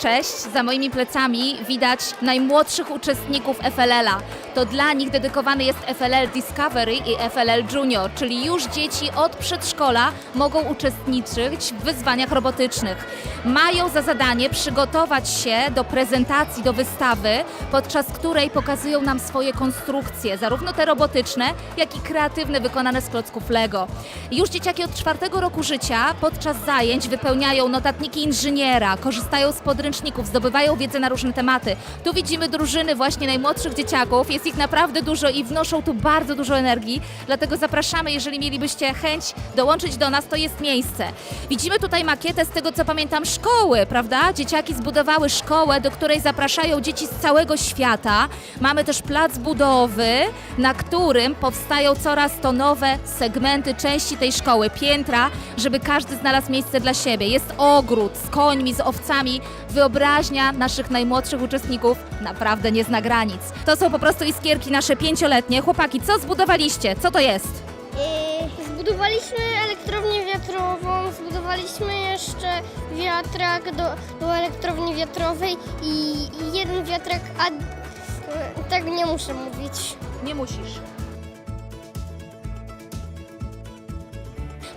Cześć, za moimi plecami widać najmłodszych uczestników FLL-a. To dla nich dedykowany jest FLL Discovery i FLL Junior, czyli już dzieci od przedszkola mogą uczestniczyć w wyzwaniach robotycznych. Mają za zadanie przygotować się do prezentacji, do wystawy, podczas której pokazują nam swoje konstrukcje, zarówno te robotyczne, jak i kreatywne, wykonane z klocków Lego. Już dzieciaki od czwartego roku życia podczas zajęć wypełniają notatniki inżyniera, korzystają z podręczników, zdobywają wiedzę na różne tematy. Tu widzimy drużyny właśnie najmłodszych dzieciaków, jest ich naprawdę dużo i wnoszą tu bardzo dużo energii, dlatego zapraszamy, jeżeli mielibyście chęć dołączyć do nas, to jest miejsce. Widzimy tutaj makietę z tego, co pamiętam, szkoły, prawda? Dzieciaki zbudowały szkołę, do której zapraszają dzieci z całego świata. Mamy też plac budowy, na którym powstają coraz to nowe segmenty części tej szkoły, piętra, żeby każdy znalazł miejsce dla siebie. Jest ogród z końmi, z owcami. Wyobraźnia naszych najmłodszych uczestników naprawdę nie zna granic. To są po prostu iskierki nasze pięcioletnie. Chłopaki, co zbudowaliście? Co to jest? Yy, Zbudowaliśmy elektrownię wiatrową, zbudowaliśmy jeszcze wiatrak do, do elektrowni wiatrowej i, i jeden wiatrak, a yy, tak nie muszę mówić. Nie musisz.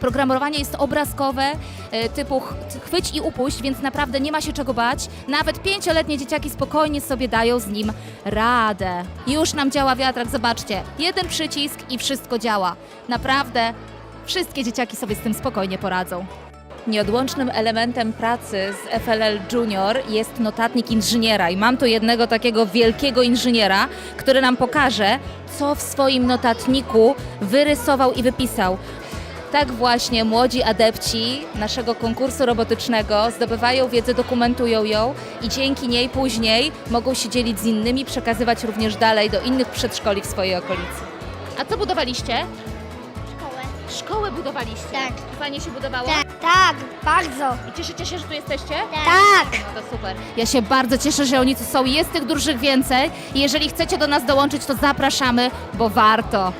Programowanie jest obrazkowe, e, typu ch- chwyć i upuść, więc naprawdę nie ma się czego bać. Nawet pięcioletnie dzieciaki spokojnie sobie dają z nim radę. Już nam działa wiatrak, zobaczcie. Jeden przycisk i wszystko działa. Naprawdę wszystkie dzieciaki sobie z tym spokojnie poradzą. Nieodłącznym elementem pracy z FLL Junior jest notatnik inżyniera i mam tu jednego takiego wielkiego inżyniera, który nam pokaże, co w swoim notatniku wyrysował i wypisał. Tak właśnie młodzi adepci naszego konkursu robotycznego zdobywają wiedzę, dokumentują ją i dzięki niej później mogą się dzielić z innymi, przekazywać również dalej do innych przedszkoli w swojej okolicy. A co budowaliście? Szkołę. Szkołę budowaliście? Tak. Fajnie się budowało? Tak, bardzo. I cieszycie się, że tu jesteście? Tak. No to super. Ja się bardzo cieszę, że oni tu są. Jest tych dużych więcej. I jeżeli chcecie do nas dołączyć, to zapraszamy, bo warto.